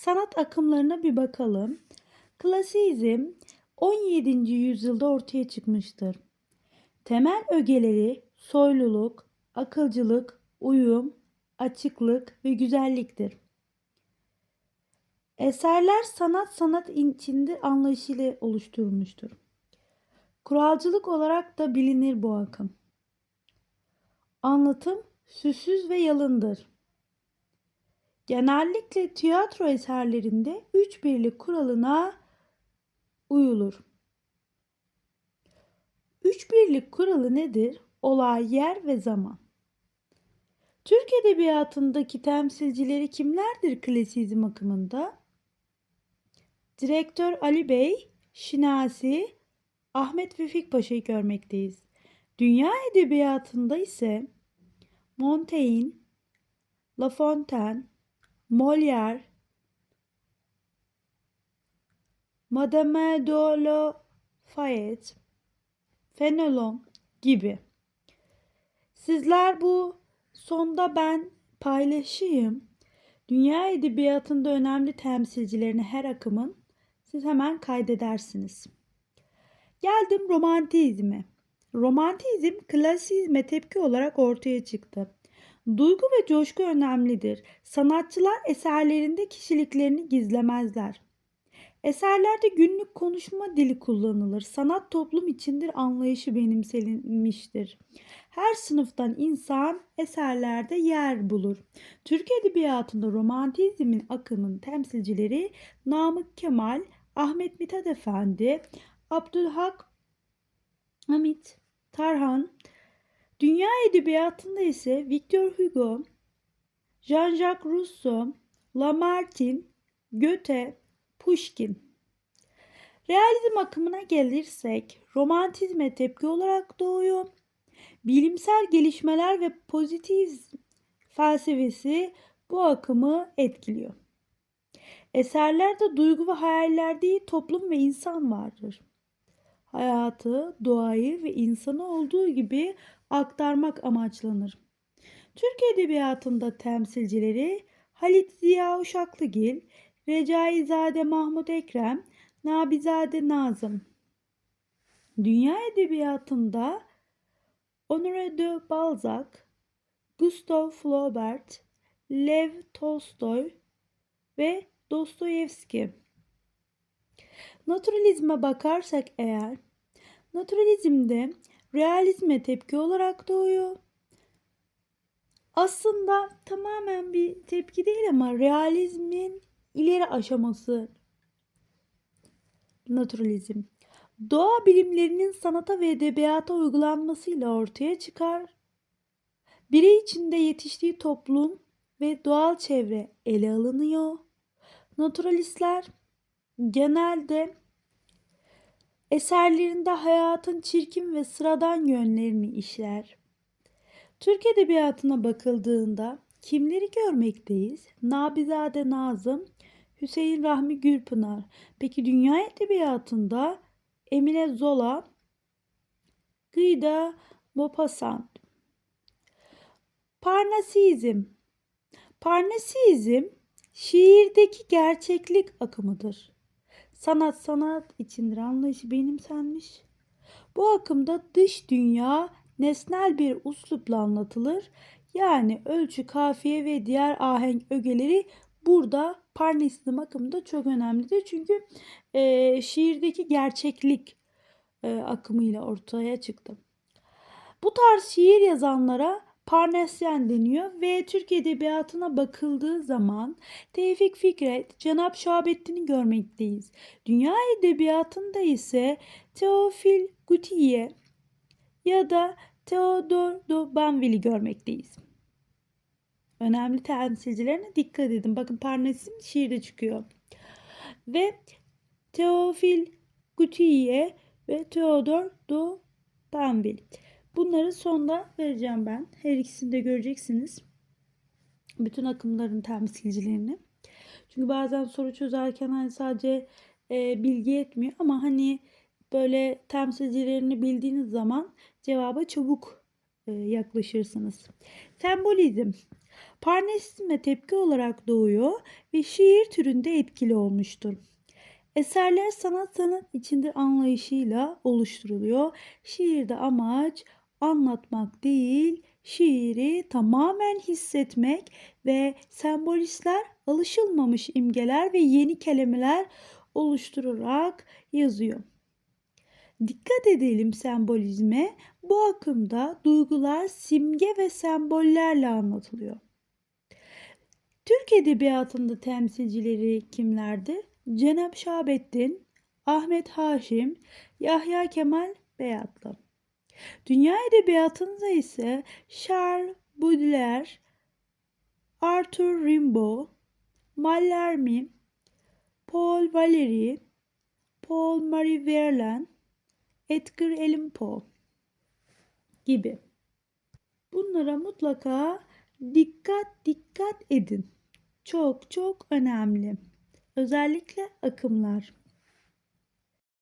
sanat akımlarına bir bakalım. Klasizm 17. yüzyılda ortaya çıkmıştır. Temel ögeleri soyluluk, akılcılık, uyum, açıklık ve güzelliktir. Eserler sanat sanat içinde anlayışıyla oluşturulmuştur. Kuralcılık olarak da bilinir bu akım. Anlatım süsüz ve yalındır. Genellikle tiyatro eserlerinde üç birlik kuralına uyulur. Üç birlik kuralı nedir? Olay, yer ve zaman. Türk Edebiyatı'ndaki temsilcileri kimlerdir klasizm akımında? Direktör Ali Bey, Şinasi, Ahmet Vefik Paşa'yı görmekteyiz. Dünya edebiyatında ise Montaigne, La Fontaine, Molière, Madame de la Fayette, Fenelon gibi. Sizler bu sonda ben paylaşayım. Dünya edebiyatında önemli temsilcilerini her akımın siz hemen kaydedersiniz. Geldim romantizme. Romantizm klasizme tepki olarak ortaya çıktı. Duygu ve coşku önemlidir. Sanatçılar eserlerinde kişiliklerini gizlemezler. Eserlerde günlük konuşma dili kullanılır. Sanat toplum içindir anlayışı benimsenilmiştir. Her sınıftan insan eserlerde yer bulur. Türk Edebiyatı'nda romantizmin akımın temsilcileri Namık Kemal, Ahmet Mithat Efendi, Abdülhak Hamit, Tarhan. Dünya Edebiyatı'nda ise Victor Hugo, Jean-Jacques Rousseau, Lamartine, Goethe, Pushkin. Realizm akımına gelirsek romantizme tepki olarak doğuyor. Bilimsel gelişmeler ve pozitivizm felsefesi bu akımı etkiliyor. Eserlerde duygu ve hayaller değil toplum ve insan vardır. Hayatı, doğayı ve insanı olduğu gibi aktarmak amaçlanır. Türk Edebiyatı'nda temsilcileri Halit Ziya Uşaklıgil, Recaizade Mahmut Ekrem, Nabizade Nazım. Dünya Edebiyatı'nda Honoré de Balzac, Gustave Flaubert, Lev Tolstoy ve Dostoyevski. Naturalizme bakarsak eğer, naturalizmde realizme tepki olarak doğuyor. Aslında tamamen bir tepki değil ama realizmin ileri aşaması naturalizm. Doğa bilimlerinin sanata ve edebiyata uygulanmasıyla ortaya çıkar. Birey içinde yetiştiği toplum ve doğal çevre ele alınıyor. Naturalistler genelde eserlerinde hayatın çirkin ve sıradan yönlerini işler. Türk edebiyatına bakıldığında kimleri görmekteyiz? Nabizade Nazım, Hüseyin Rahmi Gürpınar. Peki dünya edebiyatında Emile Zola, Gıda Maupassant. Parnasizm. Parnasizm şiirdeki gerçeklik akımıdır. Sanat sanat içindir anlayışı benimsenmiş. Bu akımda dış dünya nesnel bir uslupla anlatılır. Yani ölçü, kafiye ve diğer ahenk ögeleri burada Parnasizm akımında çok önemlidir. Çünkü e, şiirdeki gerçeklik e, akımıyla ortaya çıktı. Bu tarz şiir yazanlara Parnasyen deniyor ve Türk Edebiyatı'na bakıldığı zaman Tevfik Fikret, Cenap Şahabettin'i görmekteyiz. Dünya Edebiyatı'nda ise Teofil Gutiye ya da Theodor de Banville'i görmekteyiz. Önemli temsilcilerine dikkat edin. Bakın Parnas'ın şiirde çıkıyor. Ve Teofil Gutiye ve Theodor de Banville. Bunları sonda vereceğim ben. Her ikisini de göreceksiniz. Bütün akımların temsilcilerini. Çünkü bazen soru çözerken hani sadece e, bilgi etmiyor ama hani böyle temsilcilerini bildiğiniz zaman cevaba çabuk e, yaklaşırsınız. Sembolizm. Parnesizme tepki olarak doğuyor ve şiir türünde etkili olmuştur. Eserler sanat sanat içinde anlayışıyla oluşturuluyor. Şiirde amaç anlatmak değil, şiiri tamamen hissetmek ve sembolistler alışılmamış imgeler ve yeni kelimeler oluşturarak yazıyor. Dikkat edelim sembolizme. Bu akımda duygular simge ve sembollerle anlatılıyor. Türk Edebiyatı'nda temsilcileri kimlerdir? Cenab Şahabettin, Ahmet Haşim, Yahya Kemal Beyatlı. Dünya Edebiyatı'nda ise Charles Baudelaire, Arthur Rimbaud, Mallarmé, Paul Valéry, Paul Marie Verlaine, Edgar Allan Poe gibi. Bunlara mutlaka dikkat dikkat edin. Çok çok önemli. Özellikle akımlar.